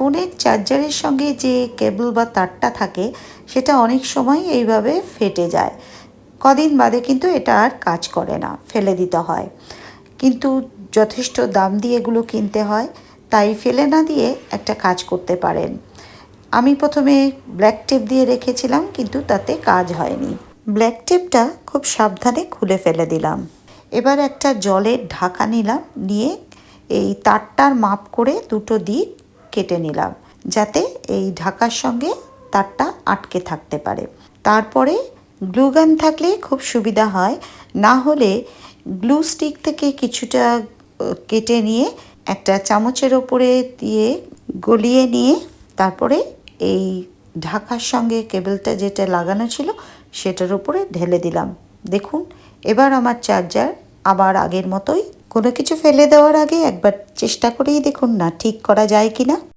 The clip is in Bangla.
ফোনের চার্জারের সঙ্গে যে কেবল বা তারটা থাকে, সেটা অনেক সময় এইভাবে ফেটে যায়। কদিন বাদে কিন্তু এটা আর কাজ করে না, ফেলে দিতে হয়। কিন্তু যথেষ্ট দাম দিয়ে এগুলো কিনতে হয়, তাই ফেলে না দিয়ে একটা কাজ করতে পারেন। আমি প্রথমে ব্ল্যাক টেপ দিয়ে রেখেছিলাম, কিন্তু তাতে কাজ হয়নি। ব্ল্যাক টেপটা খুব সাবধানে খুলে ফেলে দিলাম। এবার একটা জলের ঢাকা নিলাম, নিয়ে এই তারটার মাপ করে দুটো দিক কেটে নিলাম, যাতে এই ঢাকার সঙ্গে তারটা আটকে থাকতে পারে। তারপরে গ্লুগান থাকলে খুব সুবিধা হয়, না হলে গ্লু স্টিক থেকে কিছুটা কেটে নিয়ে একটা চামচের ওপরে দিয়ে গলিয়ে নিয়ে তারপরে এই ঢাকার সঙ্গে কেবলটা যেটা লাগানো ছিল সেটার উপরে ঢেলে দিলাম। দেখুন, এবার আমার চার্জার আবার আগের মতোই কোনো কিছু ফেলে দেওয়ার আগে একবার চেষ্টা করেই দেখুন না ঠিক করা যায় কি না